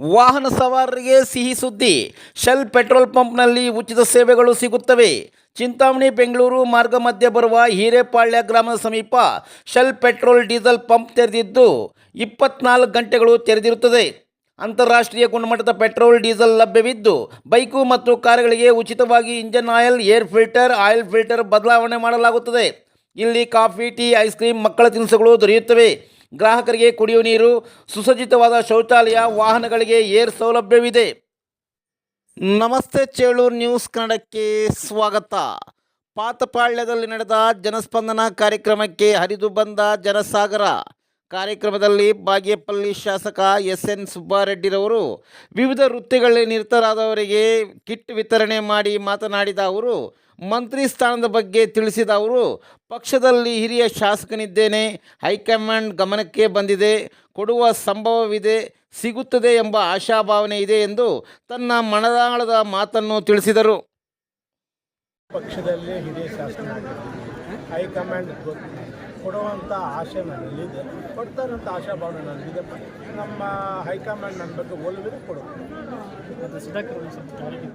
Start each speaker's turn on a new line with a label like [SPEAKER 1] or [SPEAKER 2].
[SPEAKER 1] ವಾಹನ ಸವಾರರಿಗೆ ಸಿಹಿ ಸುದ್ದಿ. ಶೆಲ್ ಪೆಟ್ರೋಲ್ ಪಂಪ್ನಲ್ಲಿ ಉಚಿತ ಸೇವೆಗಳು ಸಿಗುತ್ತವೆ. ಚಿಂತಾಮಣಿ, ಬೆಂಗಳೂರು ಮಾರ್ಗ ಮಧ್ಯೆ ಬರುವ ಹಿರೇಪಾಳ್ಯ ಗ್ರಾಮದ ಸಮೀಪ ಶೆಲ್ ಪೆಟ್ರೋಲ್ ಡೀಸೆಲ್ ಪಂಪ್ ತೆರೆದಿದ್ದು ಇಪ್ಪತ್ನಾಲ್ಕು ಗಂಟೆಗಳು ತೆರೆದಿರುತ್ತದೆ. ಅಂತಾರಾಷ್ಟ್ರೀಯ ಗುಣಮಟ್ಟದ ಪೆಟ್ರೋಲ್ ಡೀಸೆಲ್ ಲಭ್ಯವಿದ್ದು ಬೈಕು ಮತ್ತು ಕಾರುಗಳಿಗೆ ಉಚಿತವಾಗಿ engine oil, air filter, oil filter ಬದಲಾವಣೆ ಮಾಡಲಾಗುತ್ತದೆ. ಇಲ್ಲಿ ಕಾಫಿ, ಟೀ, ಐಸ್ ಕ್ರೀಮ್ ಮಕ್ಕಳ ತಿನಿಸುಗಳು ದೊರೆಯುತ್ತವೆ. ಗ್ರಾಹಕರಿಗೆ ಕುಡಿಯುವ ನೀರು, ಸುಸಜ್ಜಿತವಾದ ಶೌಚಾಲಯ, ವಾಹನಗಳಿಗೆ ಏರ್ ಸೌಲಭ್ಯವಿದೆ. ನಮಸ್ತೆ ಚೇಳೂರು ನ್ಯೂಸ್ ಕನ್ನಡಕ್ಕೆ ಸ್ವಾಗತ. ಪಾತಪಾಳ್ಯದಲ್ಲಿ ನಡೆದ ಜನಸ್ಪಂದನ ಕಾರ್ಯಕ್ರಮಕ್ಕೆ ಹರಿದು ಬಂದ ಜನಸಾಗರ. ಕಾರ್ಯಕ್ರಮದಲ್ಲಿ ಬಾಗೇಪಲ್ಲಿ ಶಾಸಕ ಎಸ್ ಎನ್ ಸುಬ್ಬಾರೆಡ್ಡಿರವರು, ವಿವಿಧ ವೃತ್ತಿಗಳಲ್ಲಿ ನಿರತರಾದವರಿಗೆ ಕಿಟ್ ವಿತರಣೆ ಮಾಡಿ ಮಾತನಾಡಿದ ಅವರು, ಮಂತ್ರಿ ಸ್ಥಾನದ ಬಗ್ಗೆ ತಿಳಿಸಿದ ಅವರು, ಪಕ್ಷದಲ್ಲಿ ಹಿರಿಯ ಶಾಸಕನಿದ್ದೇನೆ, ಹೈಕಮಾಂಡ್ ಗಮನಕ್ಕೆ ಬಂದಿದೆ, ಕೊಡುವ ಸಂಭವವಿದೆ, ಸಿಗುತ್ತದೆ ಎಂಬ ಆಶಾಭಾವನೆ ಇದೆ ಎಂದು ತನ್ನ ಮನದಾಳದ ಮಾತನ್ನು ತಿಳಿಸಿದರು.
[SPEAKER 2] ಪಕ್ಷದಲ್ಲಿ ಹಿರಿಯ ಹೈಕಮಾಂಡ್ ಕೊಡುವಂಥ ಆಶೆ ನನ್ನಲ್ಲಿದೆ ಕೊಡ್ತಾರಂಥ ಆಶಾಭಾವನೆ ನನಗಿದೆ ನಮ್ಮ ಹೈಕಮಾಂಡ್ ನನ್ನ ಬಗ್ಗೆ ಒಲವಿದ್ರೆ ಕೊಡುತ್ತೆ